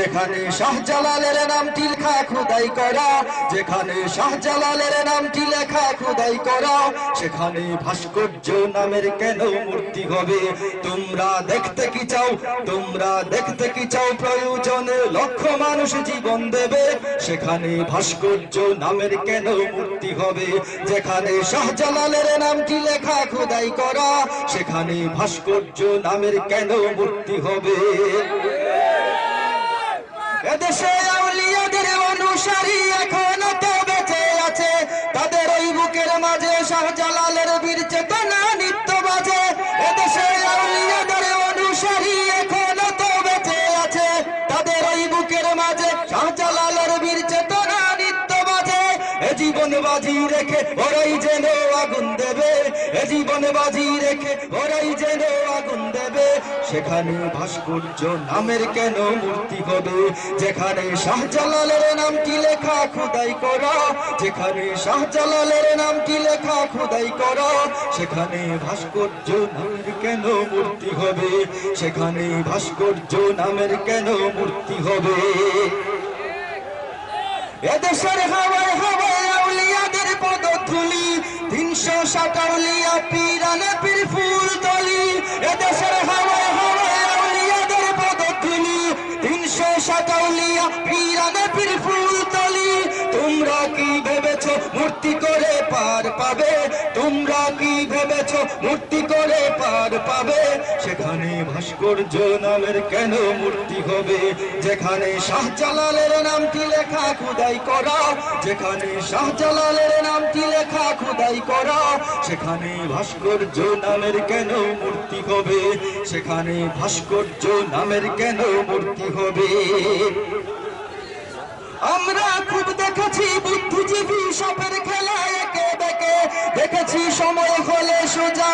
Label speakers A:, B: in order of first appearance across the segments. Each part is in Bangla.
A: যেখানে শাহজালালের নামটি লেখা, খোদাই করা। যেখানে শাহজালালের নামটি লেখা, খোদাই করা। সেখানে ভাস্কর্য নামের কেন মূর্তি হবে? তোমরা দেখতে কি চাও? তোমরা দেখতে কি চাও? প্রয়োজনে লক্ষ মানুষ জীবন দেবে। সেখানে ভাস্কর্য নামের কেন মূর্তি হবে? যেখানে শাহজালালের নামটি লেখা, খোদাই করা। সেখানে ভাস্কর্য নামের কেন মূর্তি হবে? এদেশে জীবন বাজি রেখে ওরাই যেন আগুন দেবে, এ জীবন বাজি রেখে ওরাই যেন আগুন দেবে। সেখানে ভাস্কর্য নামের কেন মূর্তি হবে? যেখানে শাহজালালের নামটি লেখা, খুদাই করা। যেখানে শাহজালালের নামটি লেখা, খুদাই করা। সেখানে ভাস্কর্য নামের কেন মূর্তি হবে? সেখানে ভাস্কর্য নামের কেন মূর্তি হবে? এদেশের হাওয়ায় হাওয়ায় আউলিয়াদের পদধূলি তিনশো ষাট আউলিয়া পিরানে পীর ফুল তলি এদেশের হাওয়ায় হাওয়ায় আউলিয়াদের পদধূলি তিনশো ষাট আউলিয়া পিরানে পীর ফুল তলি তোমরা কি ভেবেছো মূর্তি করে পার পাবে? তোমরা কি ভেবেছো মূর্তি পাবে? সেখানে ভাস্কর্য নামের কেন মূর্তি হবে? যেখানে শাহজালালের নামটি লেখা, খুদাই করা যেখানে শাহজালালের নামটি লেখা, খুদাই করা সেখানে ভাস্কর্য নামের কেন মূর্তি হবে? সেখানে ভাস্কর্য নামের কেন মূর্তি হবে? আমরা খুব দেখেছি বুদ্ধিজীবী সাপের খেলা একে দেখে দেখেছি সময় হলে সোজা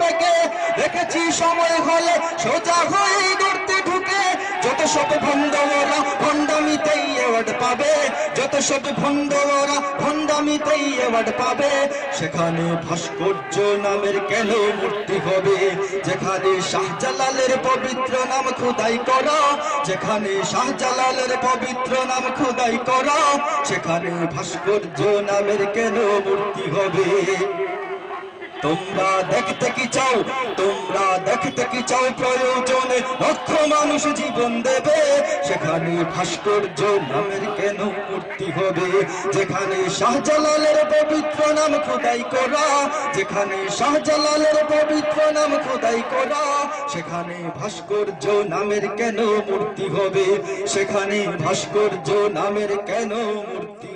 A: বেঁকে। দেখেছি সময় হলে সোজা যত সব ভণ্ড ওরা ভণ্ডামিতেই অ্যাওয়ার্ড পাবে, সেখানে ভাস্কর্য নামের কেন মূর্তি হবে? যেখানে শাহজালালের পবিত্র নাম খোদাই করা, যেখানে শাহজালালের পবিত্র নাম খোদাই করা, সেখানে ভাস্কর্য নামের কেন মূর্তি হবে? তোমরা দেখতে কি চাও? তোমরা দেখতে কি চাও প্রয়োজনে লক্ষ মানুষ জীবন দেবে? সেখানে ভাস্কর্য নামের কেন মূর্তি হবে। যেখানে শাহজালালের পবিত্র নাম খোদাই করা, যেখানে শাহজালালের পবিত্র নাম খোদাই করা, সেখানে ভাস্কর্য নামের কেন মূর্তি হবে? সেখানে ভাস্কর্য নামের কেন মূর্তি